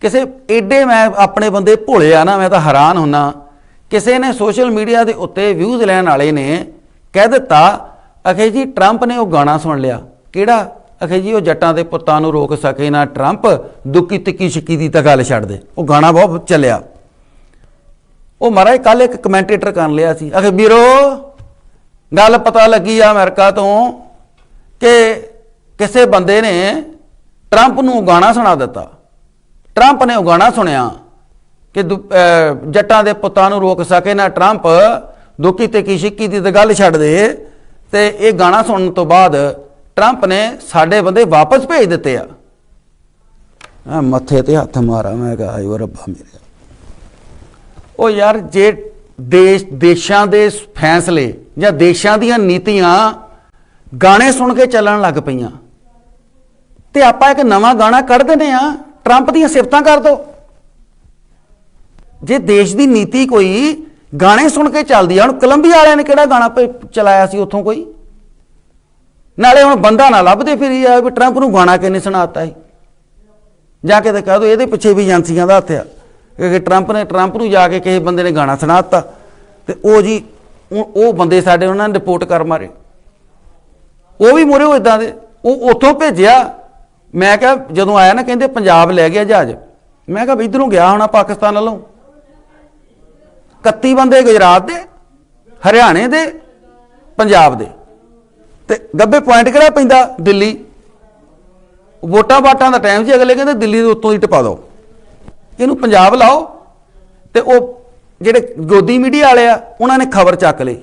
ਕਿਸੇ ਏਡੇ ਮੈਂ ਆਪਣੇ ਬੰਦੇ ਭੋਲੇ ਆ ਨਾ, ਮੈਂ ਤਾਂ ਹੈਰਾਨ ਹੁੰਨਾ। ਕਿਸੇ ਨੇ ਸੋਸ਼ਲ ਮੀਡੀਆ ਦੇ ਉੱਤੇ ਵਿਊਜ਼ ਲੈਣ ਵਾਲੇ ਨੇ ਕਹਿ ਦਿੱਤਾ, ਅਖੇ ਜੀ ਟਰੰਪ ਨੇ ਉਹ ਗਾਣਾ ਸੁਣ ਲਿਆ। ਕਿਹੜਾ? ਅਖੇ ਜੀ, ਉਹ ਜੱਟਾਂ ਦੇ ਪੁੱਤਾਂ ਨੂੰ ਰੋਕ ਸਕੇ ਨਾ ਟਰੰਪ ਦੁੱਕੀ ਤਿੱਕੀ ਛਿੱਕੀ ਦੀ ਤਾਂ ਗੱਲ ਛੱਡ ਦੇ। ਉਹ ਗਾਣਾ ਬਹੁਤ ਚੱਲਿਆ। ਉਹ ਮਹਾਰਾਜ ਕੱਲ ਇੱਕ ਕਮੈਂਟੇਟਰ ਕਰਨ ਲਿਆ ਸੀ। ਅਖੇ ਵੀਰੋ, ਗੱਲ ਪਤਾ ਲੱਗੀ ਆ ਅਮਰੀਕਾ ਤੋਂ ਕਿ ਕਿਸੇ ਬੰਦੇ ਨੇ ਟਰੰਪ ਨੂੰ ਗਾਣਾ ਸੁਣਾ ਦਿੱਤਾ। ਟਰੰਪ ਨੇ ਉਹ ਗਾਣਾ ਸੁਣਿਆ ਕਿ ਦੁ- ਅਹ ਜੱਟਾਂ ਦੇ ਪੁੱਤਾਂ ਨੂੰ ਰੋਕ ਸਕੇ ਨਾ ਟਰੰਪ ਦੁੱਕੀ ਤੇ ਕੀ ਛਿੱਕੀ ਦੀ ਤਾਂ ਗੱਲ ਛੱਡ ਦੇ। ਤੇ ਇਹ ਗਾਣਾ ਸੁਣਨ ਤੋਂ ਬਾਅਦ ਟਰੰਪ ਨੇ ਸਾਡੇ ਬੰਦੇ ਵਾਪਸ ਭੇਜ ਦਿੱਤੇ ਆ। ਆ ਮੱਥੇ ਤੇ ਹੱਥ ਮਾਰਾ, ਮੈਂ ਕਿਹਾ, ਆਇਓ ਰੱਬਾ ਮੇਰੇ। ਉਹ ਯਾਰ, ਜੇ ਦੇਸ਼ ਦੇਸ਼ਾਂ ਦੇ ਫੈਸਲੇ ਜਾਂ ਦੇਸ਼ਾਂ ਦੀਆਂ ਨੀਤੀਆਂ ਗਾਣੇ ਸੁਣ ਕੇ ਚੱਲਣ ਲੱਗ ਪਈਆਂ, ਤੇ ਆਪਾਂ ਇੱਕ ਨਵਾਂ ਗਾਣਾ ਕੱਢ ਦਿੰਦੇ ਆ ਟਰੰਪ ਦੀਆਂ ਸਿਫਤਾਂ ਕਰ ਦੋ। ਜੇ ਦੇਸ਼ ਦੀ ਨੀਤੀ ਕੋਈ ਗਾਣੇ ਸੁਣ ਕੇ ਚੱਲਦੀ ਆ, ਹੁਣ ਕੋਲੰਬੀਆ ਵਾਲਿਆਂ ਨੇ ਕਿਹੜਾ ਗਾਣਾ ਚਲਾਇਆ ਸੀ ਉੱਥੋਂ ਕੋਈ? ਨਾਲੇ ਹੁਣ ਬੰਦਾ ਨਾ ਲੱਭਦੇ ਫਿਰੀ ਆ ਵੀ ਟਰੰਪ ਨੂੰ ਗਾਣਾ ਕਿੰਨੇ ਸੁਣਾਤਾ ਸੀ? ਜਾ ਕੇ ਤਾਂ ਕਹਿ ਦੋ, ਇਹਦੇ ਪਿੱਛੇ ਵੀ ਏਜੰਸੀਆਂ ਦਾ ਹੱਥ ਆ। ਕਿ ਟਰੰਪ ਨੇ, ਟਰੰਪ ਨੂੰ ਜਾ ਕੇ ਕਿਸੇ ਬੰਦੇ ਨੇ ਗਾਣਾ ਸੁਣਾਤਾ। ਤੇ ਉਹ ਜੀ, ਉਹ ਬੰਦੇ ਸਾਡੇ ਉਹਨਾਂ ਨੇ ਰਿਪੋਰਟ ਕਰ ਮਾਰੇ। ਉਹ ਵੀ ਮੋਰੇ ਇਦਾਂ ਦੇ, ਉਹ ਉੱਥੋਂ ਭੇਜਿਆ। ਮੈਂ ਕਿਹਾ, ਜਦੋਂ ਆਇਆ ਨਾ ਕਹਿੰਦੇ ਪੰਜਾਬ ਲੈ ਗਿਆ ਜਹਾਜ਼। ਮੈਂ ਕਿਹਾ ਵੀ ਇਧਰੋਂ ਗਿਆ ਹੋਣਾ ਪਾਕਿਸਤਾਨ ਵੱਲੋਂ। 31 ਬੰਦੇ ਗੁਜਰਾਤ ਦੇ, ਹਰਿਆਣੇ ਦੇ, ਪੰਜਾਬ ਦੇ। ਤੇ ਗੱਬੇ ਪੁਆਇੰਟ ਕਿਹੜਾ ਪੈਂਦਾ? ਦਿੱਲੀ। ਵੋਟਾਂ ਵਾਟਾਂ ਦਾ ਟਾਈਮ ਸੀ, ਅਗਲੇ ਕਹਿੰਦੇ ਦਿੱਲੀ ਦੇ ਉੱਤੋਂ ਹੀ ਟਪਾ ਦਿਓ। ਇਹਨੂੰ ਪੰਜਾਬ ਲਾਓ। ਤੇ ਉਹ ਜਿਹੜੇ ਗੋਦੀ ਮੀਡੀਆ ਵਾਲੇ ਆ, ਉਹਨਾਂ ਨੇ ਖਬਰ ਚੱਕ ਲਈ।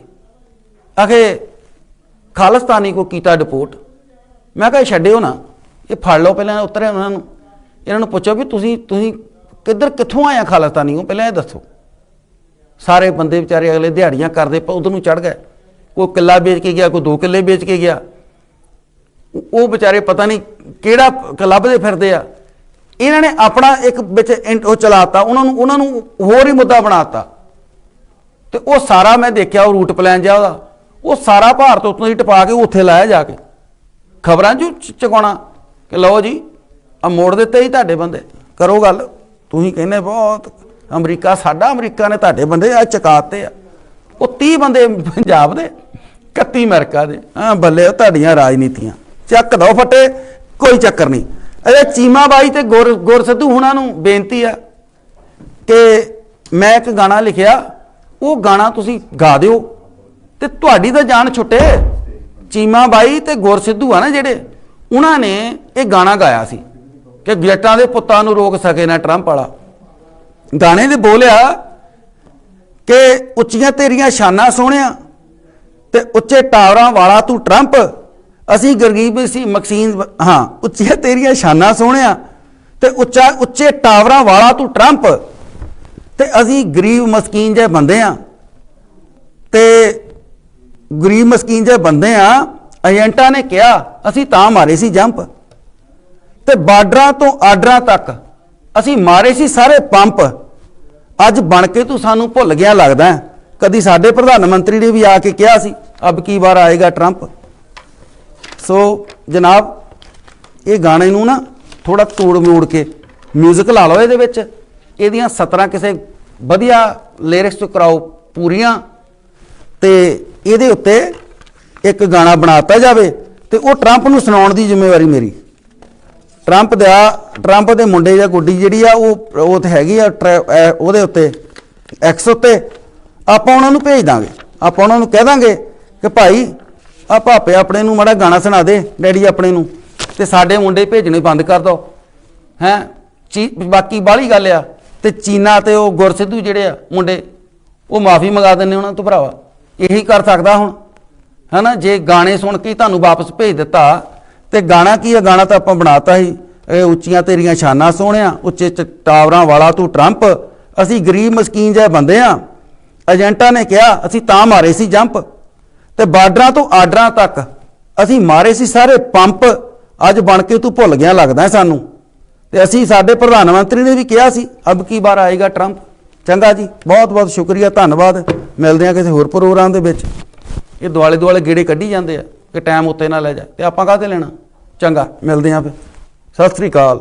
ਆਖੇ, ਖਾਲਿਸਤਾਨੀ ਕੋ ਕੀਤਾ ਡਿਪੋਰਟ ਮੈਂ ਕਿਹਾ, ਇਹ ਛੱਡਿਓ ਨਾ। ਇਹ ਫੜ ਲਓ, ਪਹਿਲਾਂ ਉਤਰਿਆ ਉਹਨਾਂ ਨੂੰ। ਇਹਨਾਂ ਨੂੰ ਪੁੱਛੋ ਵੀ ਤੁਸੀਂ ਤੁਸੀਂ ਕਿੱਧਰ, ਕਿੱਥੋਂ ਆਇਆ ਖਾਲਿਸਤਾਨੀ? ਹੋ ਪਹਿਲਾਂ ਇਹ ਦੱਸੋ। ਸਾਰੇ ਬੰਦੇ ਵਿਚਾਰੇ ਅਗਲੇ ਦਿਹਾੜੀਆਂ ਕਰਦੇ ਉਧਰ ਨੂੰ ਚੜ ਗਏ। ਕੋਈ ਕਿੱਲਾ ਵੇਚ ਕੇ ਗਿਆ, ਕੋਈ ਦੋ ਕਿੱਲੇ ਵੇਚ ਕੇ ਗਿਆ। ਉਹ ਵਿਚਾਰੇ ਪਤਾ ਨਹੀਂ ਕਿਹੜਾ ਕਲੱਬ ਦੇ ਫਿਰਦੇ ਆ। ਇਹਨਾਂ ਨੇ ਆਪਣਾ ਇੱਕ ਵਿੱਚ ਇੰਟ- ਉਹ ਚਲਾਤਾ, ਉਹਨਾਂ ਨੂੰ ਉਹਨਾਂ ਨੂੰ ਹੋਰ ਹੀ ਮੁੱਦਾ ਬਣਾਤਾ। ਤੇ ਉਹ ਸਾਰਾ ਮੈਂ ਦੇਖਿਆ, ਉਹ ਰੂਟ ਪਲਾਨ ਜਿਹਾ ਉਹਦਾ। ਉਹ ਸਾਰਾ ਭਾਰਤ ਉੱਤੋਂ ਹੀ ਟਪਾ ਕੇ ਉੱਥੇ ਲਾਇਆ ਜਾ ਕੇ। ਖਬਰਾਂ 'ਚ ਚ- ਚੁਕਾਉਣਾ। ਕਿ ਲਓ ਜੀ ਆ ਮੋੜ ਦਿੱਤੇ ਹੀ ਤੁਹਾਡੇ ਬੰਦੇ। ਕਰੋ ਗੱਲ, ਤੁਸੀਂ ਕਹਿੰਦੇ ਬਹੁਤ, ਅਮਰੀਕਾ, ਸਾਡਾ ਅਮਰੀਕਾ ਨੇ ਤੁਹਾਡੇ ਬੰਦੇ ਆ ਚਕਾਤੇ ਆ। ਉਹ 30 ਬੰਦੇ ਪੰਜਾਬ ਦੇ 31 ਅਮਰੀਕਾ ਦੇ। ਹਾਂ ਬੱਲੇ ਉਹ ਤੁਹਾਡੀਆਂ ਰਾਜਨੀਤੀਆਂ। ਚੱਕ ਦੋ ਫੱਟੇ, ਕੋਈ ਚੱਕਰ ਨਹੀਂ। ਅਰੇ ਚੀਮਾ ਬਾਈ ਤੇ ਗੁਰ ਗੁਰ ਸਿੱਧੂ ਹੁਣਾਂ ਨੂੰ ਬੇਨਤੀ ਆ ਕਿ ਮੈਂ ਇੱਕ ਗਾਣਾ ਲਿਖਿਆ, ਉਹ ਗਾਣਾ ਤੁਸੀਂ ਗਾ ਦਿਓ। ਤੇ ਤੁਹਾਡੀ ਤਾਂ ਜਾਨ ਛੁੱਟੇ। ਚੀਮਾ ਬਾਈ ਤੇ ਗੁਰ ਸਿੱਧੂ ਆ ਨਾ ਜਿਹੜੇ। ਉਹਨਾਂ ਨੇ ਇਹ ਗਾਣਾ ਗਾਇਆ ਸੀ ਕਿ ਜੱਟਾਂ ਦੇ ਪੁੱਤਾਂ ਨੂੰ ਰੋਕ ਸਕੇ ਨਾ ਟਰੰਪ ਵਾਲਾ। ਗਾਣੇ ਦੇ ਬੋਲਿਆ ਕਿ ਉੱਚੀਆਂ ਤੇਰੀਆਂ ਸ਼ਾਨਾਂ ਸੋਹਣਿਆ ਤੇ ਉੱਚੇ ਟਾਵਰਾਂ ਵਾਲਾ ਤੂੰ ਟਰੰਪ। ਅਸੀਂ ਗਰੀਬ ਸੀ ਮਕਸੀਨ ਹਾਂ, ਉੱਚੀਆਂ ਤੇਰੀਆਂ ਸ਼ਾਨਾਂ ਸੋਹਣਿਆ ਤੇ ਉੱਚਾ ਉੱਚੇ ਟਾਵਰਾਂ ਵਾਲਾ ਤੂੰ ਟਰੰਪ। ਤੇ ਅਸੀਂ ਗਰੀਬ ਮਸਕੀਨ ਜਿਹੇ ਬੰਦੇ ਆ ਤੇ ਗਰੀਬ ਮਸਕੀਨ ਜਿਹੇ ਬੰਦੇ ਆ ਏਜੰਟਾਂ ਨੇ ਕਿਹਾ, ਅਸੀਂ ਤਾਂ ਮਾਰੇ ਸੀ ਜੰਪ। ਤੇ ਬਾਰਡਰਾਂ ਤੋਂ ਆਰਡਰਾਂ ਤੱਕ ਅਸੀਂ ਮਾਰੇ ਸੀ ਸਾਰੇ ਪੰਪ। ਅੱਜ ਬਣ ਕੇ ਤੂੰ ਸਾਨੂੰ ਭੁੱਲ ਗਿਆ ਲੱਗਦਾ ਕਦੀ ਸਾਡੇ ਪ੍ਰਧਾਨ ਮੰਤਰੀ ਨੇ ਵੀ ਆ ਕੇ ਕਿਹਾ ਸੀ, ਅਬ ਕੀ ਵਾਰ ਆਏਗਾ ਟਰੰਪ? ਸੋ ਜਨਾਬ, ਇਹ ਗਾਣੇ ਨੂੰ ਨਾ ਥੋੜਾ ਤੋੜ ਮੋੜ ਕੇ 뮤직 ਲਾ ਲਓ ਇਹਦੇ ਵਿੱਚ। ਇਹਦੀਆਂ 17 ਕਿਸੇ ਵਧੀਆ ਲਿਰਿਕਸ ਤੋਂ ਕਰਾਓ ਪੂਰੀਆਂ। ਤੇ ਇਹਦੇ ਉੱਤੇ ਇੱਕ ਗਾਣਾ ਬਣਾਤਾ ਜਾਵੇ ਤੇ ਉਹ ਟਰੰਪ ਨੂੰ ਸੁਣਾਉਣ ਦੀ ਜ਼ਿੰਮੇਵਾਰੀ ਮੇਰੀ। ਟਰੰਪ ਦਾ ਟਰੰਪ ਦੇ ਮੁੰਡੇ ਜਾਂ ਗੁੱਡੀ ਜਿਹੜੀ ਆ, ਉਹ ਉਹ ਤੇ ਹੈਗੀ ਆ, ਟਰੈ- ਉਹਦੇ ਉੱਤੇ ਐਕਸ ਉੱਤੇ। ਆਪਾਂ ਉਹਨਾਂ ਨੂੰ ਭੇਜ ਦਾਂਗੇ। ਆਪਾਂ ਉਹਨਾਂ ਨੂੰ ਕਹਿ ਦਾਂਗੇ ਕਿ ਭਾਈ ਆ ਭਾਪੇ ਆਪਣੇ ਨੂੰ ਮਾੜਾ ਗਾਣਾ ਸੁਣਾ ਦੇ, ਡੈਡੀ ਆਪਣੇ ਨੂੰ। ਤੇ ਸਾਡੇ ਮੁੰਡੇ ਭੇਜਣੇ ਬੰਦ ਕਰ ਦੋ। ਹੈ? ਚੀ, ਬਾਕੀ ਬਾਹਲੀ ਗੱਲ ਆ। ਤੇ ਚੀਨਾ ਤੇ ਉਹ ਗੁਰਸਿੱਧੂ ਜਿਹੜੇ ਆ, ਮੁੰਡੇ, ਉਹ ਮਾਫੀ ਮੰਗਾ ਦਿੰਦੇ ਉਹਨਾਂ ਤੋਂ ਭਰਾਵਾ। ਇਹੀ ਕਰ ਸਕਦਾ ਹੁਣ। ਹਨਾ, ਜੇ ਗਾਣੇ ਸੁਣ ਕੇ ਤੁਹਾਨੂੰ ਵਾਪਸ ਭੇਜ ਦਿੱਤਾ, ਤੇ ਗਾਣਾ ਕੀ ਹੈ ਗਾਣਾ ਤਾਂ ਆਪਾਂ ਬਣਾਤਾ ਸੀ ਇਹ ਉੱਚੀਆਂ ਤੇਰੀਆਂ ਸ਼ਾਨਾਂ ਸੋਹਣਿਆ, ਉੱਚੇ ਚ ਟਾਵਰਾਂ ਵਾਲਾ ਤੂੰ ਟਰੰਪ। ਅਸੀਂ ਗਰੀਬ ਮਸਕੀਨ ਜਿਹੇ ਬੰਦੇ ਆ। ਏਜੰਟਾਂ ਨੇ ਕਿਹਾ, ਅਸੀਂ ਤਾਂ ਮਾਰੇ ਸੀ ਜੰਪ। ਤੇ ਬਾਰਡਰਾਂ ਤੋਂ ਆਰਡਰਾਂ ਤੱਕ ਅਸੀਂ ਮਾਰੇ ਸੀ ਸਾਰੇ ਪੰਪ। ਅੱਜ ਬਣ ਕੇ ਤੂੰ ਭੁੱਲ ਗਿਆ ਲੱਗਦਾ ਸਾਨੂੰ। ਤੇ ਅਸੀਂ ਸਾਡੇ ਪ੍ਰਧਾਨ ਮੰਤਰੀ ਨੇ ਵੀ ਕਿਹਾ ਸੀ, ਅਬ ਕੀ ਵਾਰ ਆਏਗਾ ਟਰੰਪ? ਚੰਗਾ ਜੀ ਬਹੁਤ ਬਹੁਤ ਸ਼ੁਕਰੀਆ, ਧੰਨਵਾਦ। ਮਿਲਦੇ ਹਾਂ ਕਿਸੇ ਹੋਰ ਪ੍ਰੋਗਰਾਮ ਦੇ ਵਿੱਚ। ਇਹ ਦੁਆਲੇ ਦੁਆਲੇ ਗੇੜੇ ਕੱਢੀ ਜਾਂਦੇ ਆ ਕਿ ਟਾਈਮ ਉੱਤੇ ਨਾ ਲੈ ਜਾ ਤੇ ਆਪਾਂ ਕਾਹਤੇ ਲੈਣਾ? ਚੰਗਾ, ਮਿਲਦੇ ਹਾਂ ਫਿਰ। ਸਤਿ ਸ੍ਰੀ ਅਕਾਲ।